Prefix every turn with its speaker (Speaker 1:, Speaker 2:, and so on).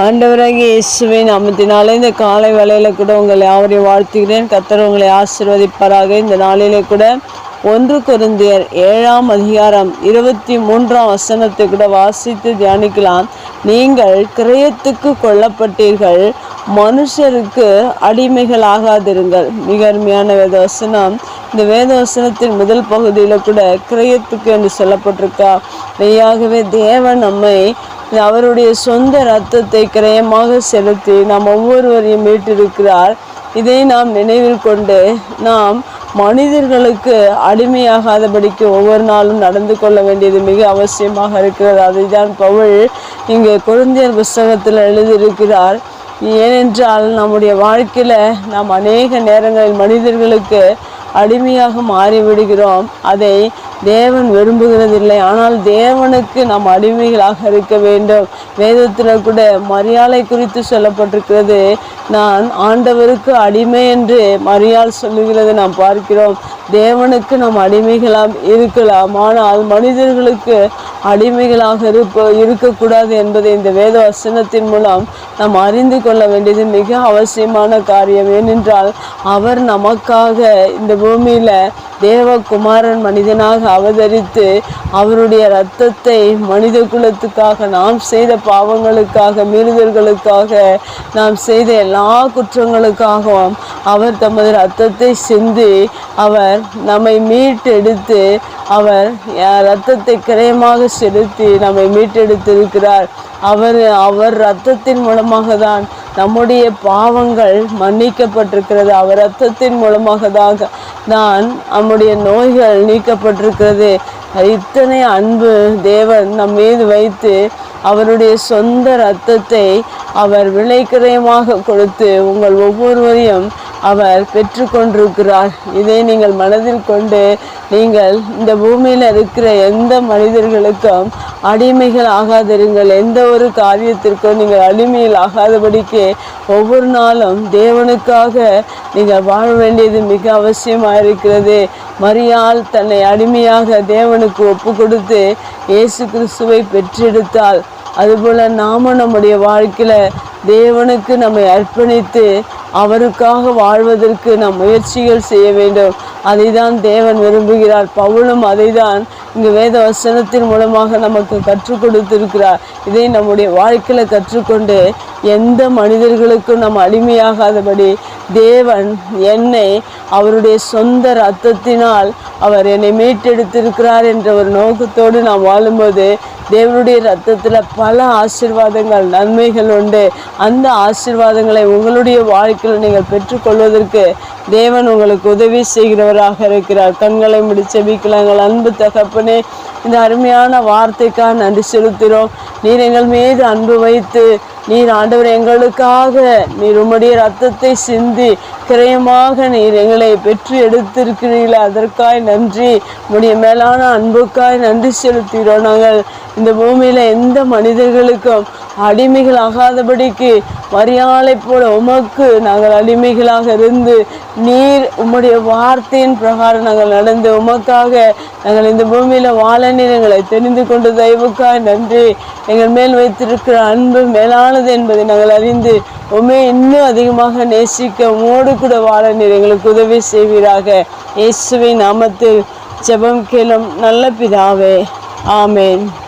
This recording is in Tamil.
Speaker 1: ஆண்டவராகிய இயேசுவை நாமத்தினாலே இந்த காலை வேலையில் கூட உங்களை அவரை வாழ்த்துகிறேன். கத்தர் உங்களை ஆசிர்வதிப்பாராக. இந்த நாளிலே கூட ஒன்று குருந்தியர் ஏழாம் அதிகாரம் இருபத்தி மூன்றாம் வசனத்தை கூட வாசித்து தியானிக்கலாம். நீங்கள் கிரயத்துக்கு கொல்லப்பட்டீர்கள் மனுஷருக்கு அடிமைகள் ஆகாதிருங்கள் மிக அருமையான வேத வசனம் இந்த வேத வசனத்தின் முதல் பகுதியில் கூட கிரயத்துக்கு என்று சொல்லப்பட்டிருக்கா. மெய்யாகவே தேவன் நம்மை அவருடைய சொந்த இரத்தத்தை கிரயமாக செலுத்தி நாம் ஒவ்வொருவரையும் மீட்டிருக்கிறார். இதை நாம் நினைவில் கொண்டு நாம் மனிதர்களுக்கு அடிமையாகாதபடிக்கு ஒவ்வொரு நாளும் நடந்து கொள்ள வேண்டியது மிக அவசியமாக இருக்கிறது. அதைதான் பவுல் இங்கே குழந்தையர் புஸ்தகத்தில் எழுதியிருக்கிறார். ஏனென்றால் நம்முடைய வாழ்க்கையில் நாம் அநேக நேரங்களில் மனிதர்களுக்கு அடிமையாக மாறிவிடுகிறோம். அதை தேவன் விரும்புகிறதில்லை. ஆனால் தேவனுக்கு நாம் அடிமைகளாக இருக்க வேண்டும். வேதத்தில் கூட மரியாதை குறித்து சொல்லப்பட்டிருக்கிறது. நான் ஆண்டவருக்கு அடிமை என்று மரியாள் சொல்லுகிறது நாம் பார்க்கிறோம். தேவனுக்கு நாம் அடிமைகளாக இருக்கலாம். ஆனால் மனிதர்களுக்கு அடிமைகளாக இருப்ப இருக்கக்கூடாது என்பதை இந்த வேத வசனத்தின் மூலம் நாம் அறிந்து கொள்ள வேண்டியது மிக அவசியமான காரியம். ஏனென்றால் அவர் நமக்காக இந்த பூமியில் தேவகுமாரன் மனிதனாக அவதரித்து அவருடைய இரத்தத்தை மனித குலத்துக்காக நாம் செய்த பாவங்களுக்காக மீறுதல்களுக்காக நாம் செய்த எல்லா குற்றங்களுக்காகவும் அவர் தமது இரத்தத்தை சிந்தி அவர் நம்மை மீட்டெடுத்து அவர் ரத்தத்தை கிரயமாக செலுத்தி நம்மை மீட்டெடுத்திருக்கிறார். அவர் அவர் ரத்தத்தின் மூலமாக தான் நம்முடைய பாவங்கள் மன்னிக்கப்பட்டிருக்கிறது. அவர் ரத்தத்தின் மூலமாக தான் தான் நம்முடைய நோய்கள் நீக்கப்பட்டிருக்கிறது. இத்தனை அன்பு தேவன் நம் மீது வைத்து அவருடைய சொந்த இரத்தத்தை அவர் விலைக்கிரயமாக கொடுத்து உங்கள் ஒவ்வொருவரையும் அவர் பெற்றுக்கொண்டிருக்கிறார். இதை நீங்கள் மனதில் கொண்டு நீங்கள் இந்த பூமியில் இருக்கிற எந்த மனிதர்களுக்கும் அடிமைகள் ஆகாதிருங்கள். எந்த ஒரு காரியத்திற்கும் நீங்கள் அடிமையில் ஆகாதபடிக்கு ஒவ்வொரு நாளும் தேவனுக்காக நீங்கள் வாழ வேண்டியது மிக அவசியமாக இருக்கிறது. மரியால் தன்னை அடிமையாக தேவனுக்கு ஒப்பு கொடுத்து இயேசு கிறிஸ்துவை பெற்றெடுத்தால் அதுபோல் நாம நம்முடைய வாழ்க்கையில் தேவனுக்கு நம்மை அர்ப்பணித்து அவருக்காக வாழ்வதற்கு நாம் முயற்சிகள் செய்ய வேண்டும். அதை தான் தேவன் விரும்புகிறார். பவுலும் அதை தான் இங்கு வேத வசனத்தின் மூலமாக நமக்கு கற்றுக் கொடுத்திருக்கிறார். இதை நம்முடைய வாழ்க்கையில் கற்றுக்கொண்டு எந்த மனிதர்களுக்கும் நாம் அடிமையாகாதபடி தேவன் என்னை அவருடைய சொந்த ரத்தத்தினால் அவர் என்னை மீட்டெடுத்திருக்கிறார் என்ற ஒரு நோக்கத்தோடு நாம் வாழும்போது தேவனுடைய ரத்தத்தில் பல ஆசிர்வாதங்கள் நன்மைகள் உண்டு. அந்த ஆசிர்வாதங்களை உங்களுடைய வாழ்க்கையில் நீங்கள் பெற்றுக்கொள்வதற்கு தேவன் உங்களுக்கு உதவி செய்கிறவராக இருக்கிறார். கண்களை முடிச்ச வீக்கலாங்கள் அன்பு தகப்பனே இந்த அருமையான வார்த்தைக்காக நன்றி செலுத்துகிறோம். நீர் எங்கள் மீது அன்பு வைத்து நீர் ஆண்டவர் எங்களுக்காக நீர் உம்முடைய ரத்தத்தை சிந்தி கிரயமாக நீர் எங்களை பெற்று எடுத்திருக்கிறீர்கள். அதற்காய் நன்றி. உடைய மேலான அன்புக்காய் நன்றி செலுத்துகிறோம். நாங்கள் இந்த பூமியில் எந்த மனிதர்களுக்கும் அடிமைகள் ஆகாதபடிக்கு மரியாதை போல உமக்கு நாங்கள் அடிமைகளாக இருந்து நீர் உம்முடைய வார்த்தையின் பிரகாரம் நாங்கள் நடந்து உமக்காக நாங்கள் இந்த பூமியில் வாழ நீர் எங்களை தெரிந்து கொண்டு தயவுக்காக நன்றி. எங்கள் மேல் வைத்திருக்கிற அன்பு மேலானது என்பதை நாங்கள் அறிந்து உண்மை இன்னும் அதிகமாக நேசிக்க உமோடு கூட வாழ நீர் எங்களுக்கு உதவி செய்வீராக. இயேசுவின் நாமத்தில் ஜெபம் கேளும் நல்ல பிதாவே. ஆமேன்.